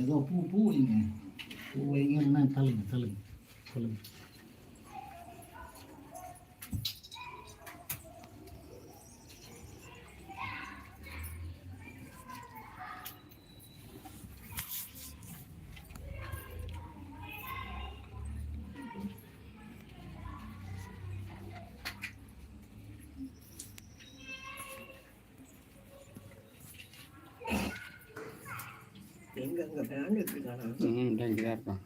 ஏதோ பூ பூ வைங்க பூ வைங்கன்னா தள்ளுங்க தள்ளுங்க சொல்லுங்கள் பேண்ட் எடுத்துக்கானா ம் இங்கே தான் இருப்பான்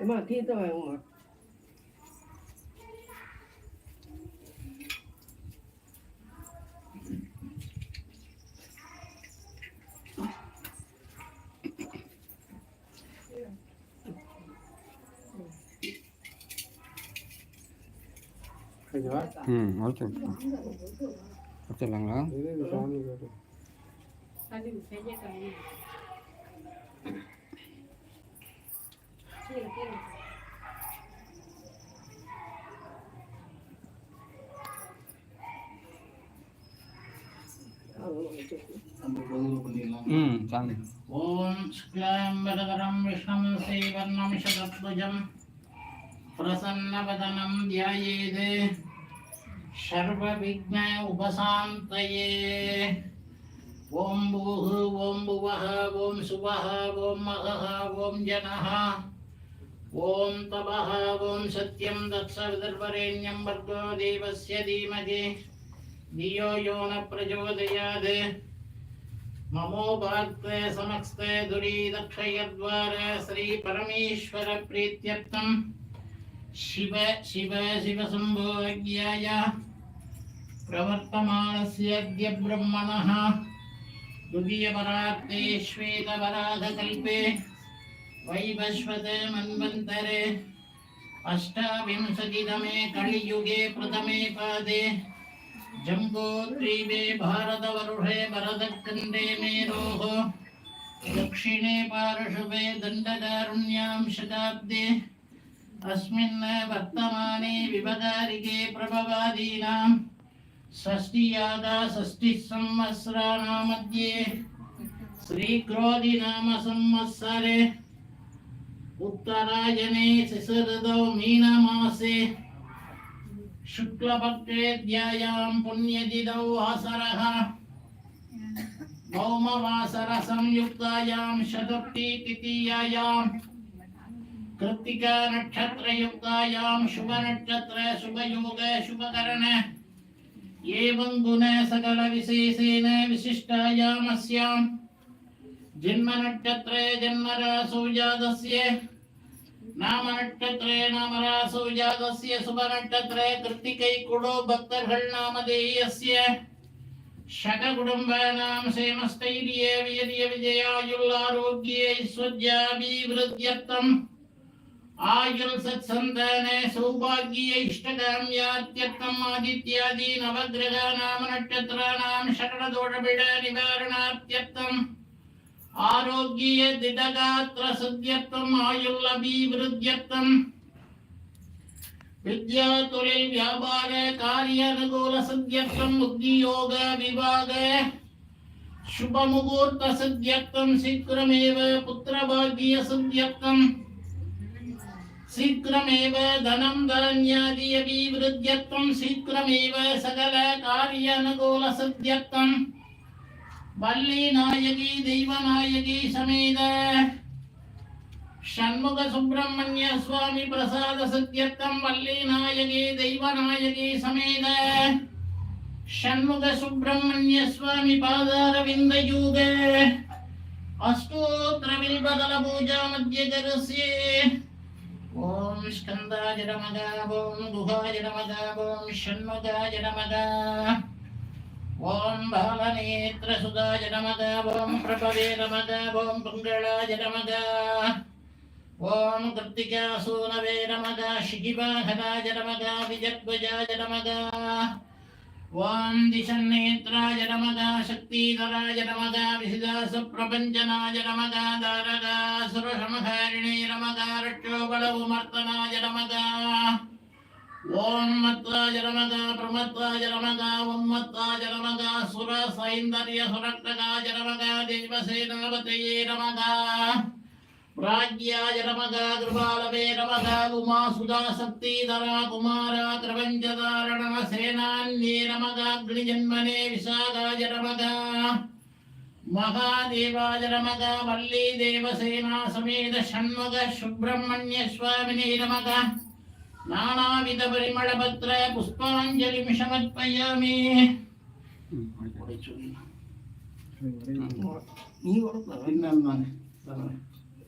ஏமா தீர்த்த வாங்குமா ம் ஓகே வச்சிடலாங்களா kazi msaidie kama hivi. ॐ ఓం భూః ఓం భువః ఓం శువః ఓం మహః ఓం జనః. ఓం తపః ఓం సత్యం దత్స విదర్వరేణ్యం వర్గో దేవస్య ధీమహి. ధియో యో న ప్రచోదయాత్ మమోపాత్తే సమస్తే దురీదక్షయద్వారా శ్రీ పరమేశ్వర ప్రీత్యర్థం. శివ శివ శివ సంభోగ్యాయ. ప్రవర్తమానస్య అద్య బ్రహ్మణः. द्वितीयपरार्थे श्वेतपराधकल्पे वैवस्वते मन्वन्तरे अष्टाविंशतितमे कलियुगे प्रथमे पादे जम्बूद्वीपे भारतवर्षे भरतखण्डे मेरोः दक्षिणे पार्श्वे दण्डकारुण्यां शताब्दे अस्मिन् वर्तमाने विभगारिके प्रभवादीनां षष्टियादा षष्टिसंवत्सराणामध्ये श्रीक्रोधिनामसंवत्सरे उत्तरायणे शुभ मीनमासे शुक्लपक्षे द्यायां भौमवासरसंयुक्तायां कृत्तिकानक्षत्रयुक्तायां एवं गुण सकल विशेषेण विशिष्टायामस्याम् जन्मनक्षत्रे जन्मरासुजातस्य நாமநட்சத்திரே நாமராசோ ஜாதஸ்ய சுபநட்சத்திரே கிருத்திகை குடோ பக்தர்கள் நாமதேயஸ்ய ஷக குடும்ப நாம் சேமஸ்தைரியே வியதிய விஜயாயுள்ளாரோக்கிய ஐஸ்வர்யாபிவிருத்தியர்த்தம் सत्सन्ताने सौभाग्ये इष्टकाम्यात्यर्थम् आदित्यादि नवग्रहाणां नक्षत्राणां शकटदोषपीड निवारणार्थ्यर्थम् आरोग्ये दिडगात्र सिद्ध्यर्थम् आयुर्लभिवृद्ध्यर्थम् विद्या தொழில் வியாபார காரிய அனுகூல சித்தியர்த்தம் உத்தியோக விவாக शुभ मुहूर्त सिद्ध्यर्थम शीघ्रमेव पुत्रभाग्य सिद्ध्यर्थम शीघ्रमेव धनं धान्यादि अभिवृद्ध्यर्थम शीघ्रमेव सकल कार्य अनुकूल सिद्ध्यर्थम वल्ली नायकी दैवनायकी समेत षण्मुख सुब्रह्मण्य स्वामी प्रसाद सिद्ध्यर्थम वल्ली नायकी दैवनायकी समेत षण्मुख सुब्रह्मण्य स्वामी पादारविन्दयुग స్కందాయ నమగా ఓం గుహాయ నమగా ఓం షణ్ముగాయ నమగా ఓం బాలనేత్ర సుధాయ నమగా ఓం ప్రభవే నమగా ఓం పుంగళాయ నమగా ఓం కృత్తికాసూనవే నమగా శిఖివాహనాయ నమగా విజద్వజాయ నమగా ఓం దిశన్నేత్రాయ నమదా శక్తిధరాయ నమదా విశిదాస ప్రపంచనాయ నమదా దారదా సురసమహారిణి నమదా రక్షోబలవు మర్తనాయ నమదా ఓం మత్వాయ నమదా ప్రమత్వాయ నమదా ఉమ్మత్వాయ నమదా సుర సౌందర్య సురక్షకాయ నమదా దేవసేనాపతయే నమదా राज्याय नमगा कृपालवे नमगा उमा सुधा शक्तिधरा कुमारा क्रपञ्चदारण सेनान्ये नमगाग्निजन्मने विशाखाय नमगा महादेवाय नमगा वल्ली देवसेना समेत षण्मुख सुब्रह्मण्य स्वामिने नमगा नानाविधपरिमळपत्र पुष्पाञ्जलिं समर्पयामि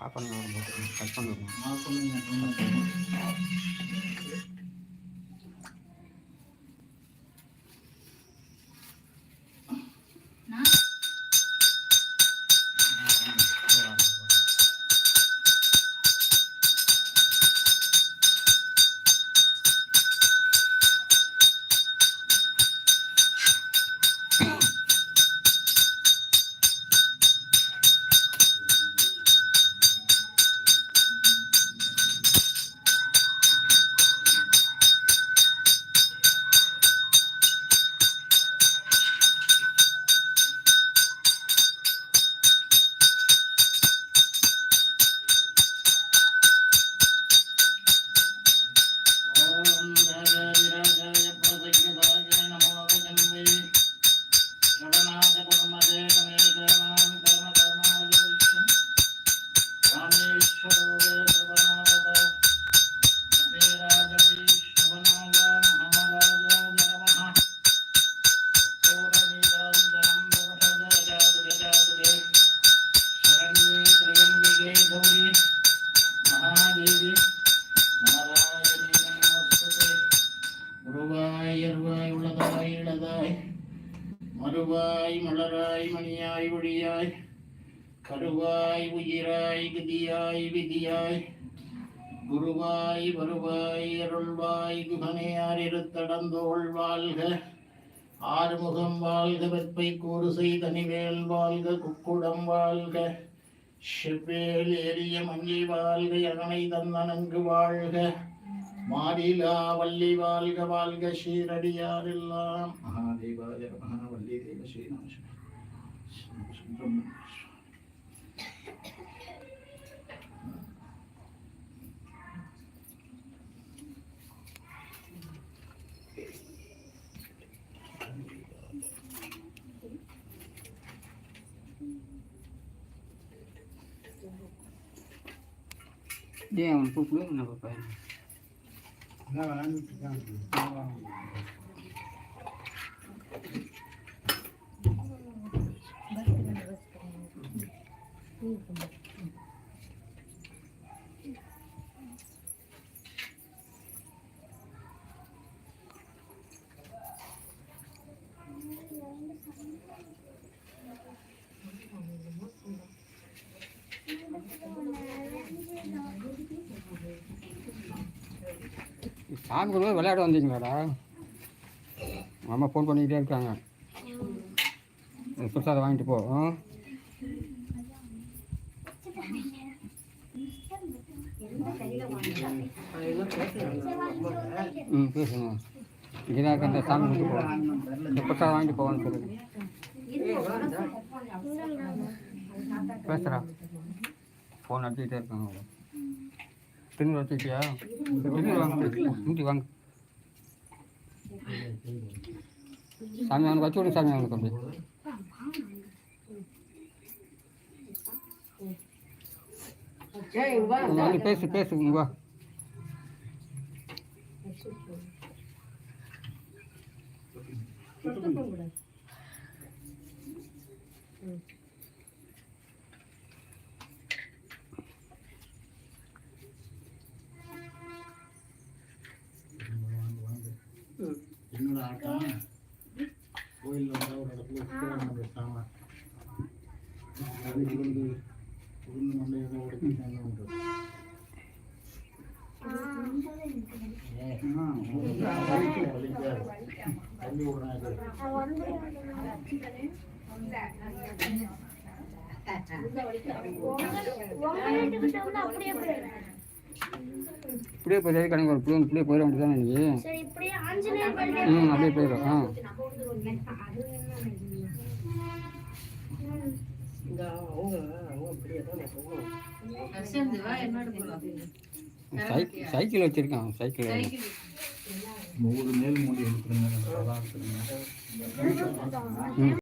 apa nih apa kacang கருவாய் மலராய் மணியாய் ஒளியாய் கருவாய் உயிராய் விதியாய் விதியாய் குருவாய் வருவாய் அருள்வாய் குகனையார் இருத்தடந்தோள் வாழ்க ஆறுமுகம் வாழ்க வெப்பை கூறு செய்தனிவேல் வாழ்க குக்குடம் வாழ்க செவ்வேல் ஏறிய மங்கி வாழ்க யகனை தந்தனங்கு வாழ்க மாடிலா வள்ளி வாழ்க வாழ்க ஸ்ரீரடியாரெல்லாம் மகாதேவாய மகாவல்லி தேவ 那玩意来就样子是 சாமி கூட விளையாட வந்தீங்களாடா. அம்மா ஃபோன் பண்ணிக்கிட்டே இருக்காங்க. பிரசாதம் வாங்கிட்டு போ ம் பேசுங்க. இங்கே அந்த சாமி கும்பிட்டு போ. இந்த பிரசாதம் வாங்கிட்டு போவான்னு சொல்லு. பேசுகிறா ஃபோன் அடிச்சுக்கிட்டே இருக்காங்க. திரும்பி வச்சுக்கிட்டியா திரும்பி வாங்க. சாமி அவனுக்கு வச்சு விடு சாமி அவனுக்கு அப்படி இங்க வந்து பேசு இங்க வா. என்னோட ஆட்டம். கோயிலில் வந்து ஒரு இடத்துல உட்கார்ந்து பேசாம அது மண்டை ஏதோ உடைச்சு தள்ளி விடுறாங்க இப்படியே போய் கணக்கு ஒரு பிள்ளை இப்படியே போயிட வேண்டியதானே பள்ளி ம் அப்படியே போயிடும் ஆ. சைக்கிள் சைக்கிள் வச்சிருக்கான் சைக்கிள். மூணு மேல் மூடி எடுத்துருங்க